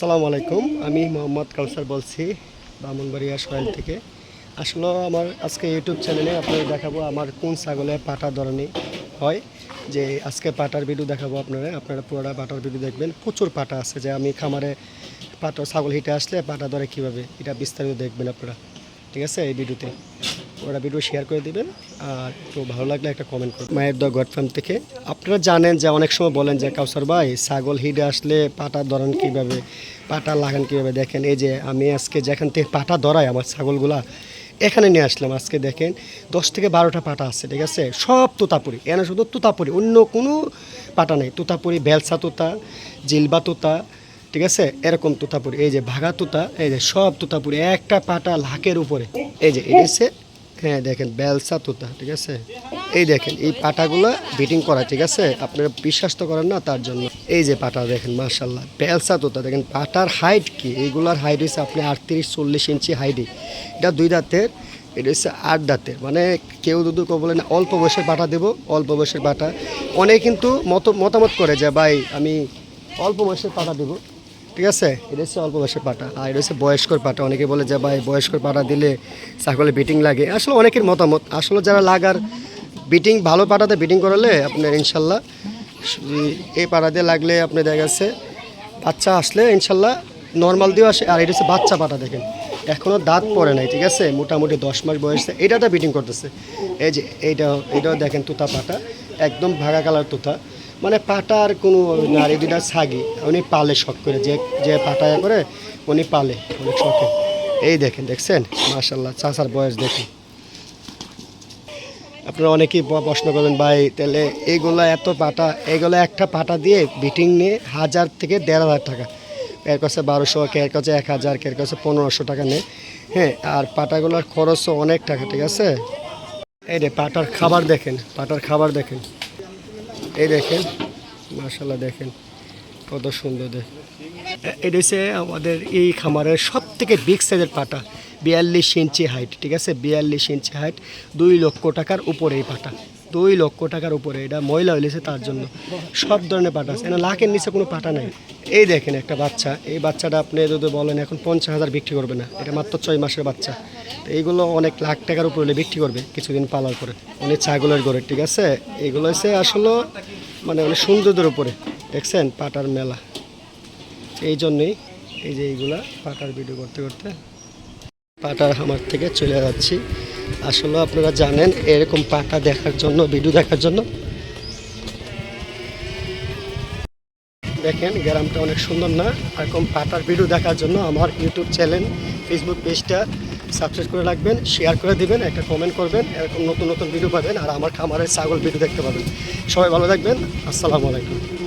আসসালামু আলাইকুম। আমি মোহাম্মদ কাউসার বলছি বামনবাড়িয়া সোহেল থেকে। আসলে আমার আজকে ইউটিউব চ্যানেলে আপনাদের দেখাবো আমার কোন ছাগলে পাটা ধরনি হয়। যে আজকে পাটার ভিডিও দেখাবো আপনারা আপনারা পুরোটা পাটার ভিডিও দেখবেন। প্রচুর পাটা আছে যে আমি খামারে পাটা ছাগল হিটে আসলে পাটা ধরে কীভাবে, এটা বিস্তারিত দেখবেন আপনারা। ঠিক আছে? এই ভিডিওতে ওরা ভিডিও শেয়ার করে দিবেন, আর একটু ভালো লাগলে একটা কমেন্ট করবেন। মায়ের দা গড ফার্ম থেকে। আপনারা জানেন যে অনেক সময় বলেন যে, কাউসার ভাই, ছাগল হিডে আসলে পাটা ধরান কীভাবে? পাটা লাগান কীভাবে? দেখেন, এই যে আমি আজকে যেখান থেকে পাটা ধরাই আমার ছাগলগুলা, এখানে নিয়ে আসলাম। আজকে দেখেন, দশ থেকে বারোটা পাটা আছে, ঠিক আছে? সব তোতাপুরি। এনে শুধু তোতাপুরি, অন্য কোনো পাটা নেই। তোতাপুরি, বেলসা তোতা, জিলবা তোতা, ঠিক আছে? এরকম তোতাপুরি। এই যে ভাগা তোতা, এই যে সব তোতাপুরি, একটা পাটা লাকের উপরে। এই যে হচ্ছে হ্যাঁ দেখেন, বেলসা তোতা, ঠিক আছে? এই দেখেন, এই পাটাগুলো বিটিং করা, ঠিক আছে? আপনারা বিশ্বাস তো করেন না তার জন্য। এই যে পাটা দেখেন মার্শাল্লাহ বেলসা তোতা, দেখেন, পাটার হাইট কি? এইগুলার হাইট হচ্ছে আপনি আটত্রিশ, চল্লিশ ইঞ্চি হাইটই এটা দুই দাঁতের, এটা হচ্ছে আট দাঁতের। মানে কেউ যদি কেউ বলে, না, অল্প বয়সের পাটা দেবো, অল্প বয়সের পাটা। অনেক কিন্তু মত, মতামত করে যে, ভাই, আমি অল্প বয়সের পাটা দেবো। ঠিক আছে? এটা হচ্ছে অল্প বয়সের পাটা। আর এটা হচ্ছে বয়স্কর পাটা। অনেকে বলে যে, ভাই, বয়স্কর পাটা দিলে ছাগলে বিটিং লাগে। আসলে অনেকের মতামত। আসলে যারা লাগার বিটিং ভালো পাটাতে বিটিং করালে আপনার ইনশাল্লাহ এই পাটা দিয়ে লাগলে আপনি দেখা গেছে বাচ্চা আসলে ইনশাল্লাহ নর্মাল দিয়েও আসে। আর এটা হচ্ছে বাচ্চা পাটা দেখেন। এখনও দাঁত পড়ে নাই, ঠিক আছে? মোটামুটি দশ মাস বয়সে। এটাটা বিটিং করতেছে। এই যে এইটা এইটাও দেখেন তুতা পাটা। একদম ভাগা কালার তুতা। মানে পাটার কোনো নারী দুটা ছাগি, উনি পালে শখ করে, যে যে পাটায় করে, উনি পালে, অনেক শখে। এই দেখেন, দেখছেন? মাশাল্লাহ চাচার বয়স দেখুন। আপনারা অনেকেই প্রশ্ন করবেন, ভাই, তাহলে এইগুলো এত পাটা, এইগুলো একটা পাটা দিয়ে বিটিং নিয়ে হাজার থেকে দেড় হাজার টাকা। এর কাছে বারোশো, এর কাছে এক হাজার, এর কাছে পনেরোশো টাকা নেয়। হ্যাঁ আর পাটাগুলোর খরচও অনেক টাকা, ঠিক আছে? এই রে পাটার খাবার দেখেন, পাটার খাবার দেখেন। এই দেখেন মার্শাল্লাহ দেখেন, কত সুন্দর দেখেন এটা হচ্ছে আমাদের এই খামারের সব থেকে বিগ সাইজের পাটা, বিয়াল্লিশ ইঞ্চি হাইট ঠিক আছে? বিয়াল্লিশ ইঞ্চি হাইট দুই লক্ষ টাকার উপরে এই পাটা। দুই লক্ষ টাকার উপরে এটা ময়লা হইলেছে তার জন্য। সব ধরনের পাটা আছে। লাখের নিচে কোনো পাটা নাই। এই দেখেন একটা বাচ্চা। এই বাচ্চাটা আপনি যদি বলেন এখন পঞ্চাশ হাজার বিক্রি করবে না। এটা মাত্র ছয় মাসের বাচ্চা। তো এইগুলো অনেক লাখ টাকার উপরে হলে বিক্রি করবে কিছুদিন পালার পরে। অনেক ছাগলের গড়ে ঠিক আছে? এইগুলো হচ্ছে আসলে মানে অনেক সৌন্দর্যের উপরে। দেখছেন? পাটার মেলা। এই জন্যই এই যে এইগুলা পাটার ভিডিও করতে করতে পাটার হামার থেকে চলে যাচ্ছি। আসলে আপনারা জানেন, এরকম পাটা দেখার জন্য, ভিডিও দেখার জন্য। দেখেন, গ্রামটা অনেক সুন্দর না? এরকম পাটার ভিডিও দেখার জন্য আমার ইউটিউব চ্যানেল ফেসবুক পেজটা সাবস্ক্রাইব করে রাখবেন শেয়ার করে দিবেন, একটা কমেন্ট করবেন, এরকম নতুন নতুন ভিডিও পাবেন, আর আমার খামারের ছাগল ভিডিও দেখতে পাবেন। সবাই ভালো থাকবেন, আসসালামু আলাইকুম।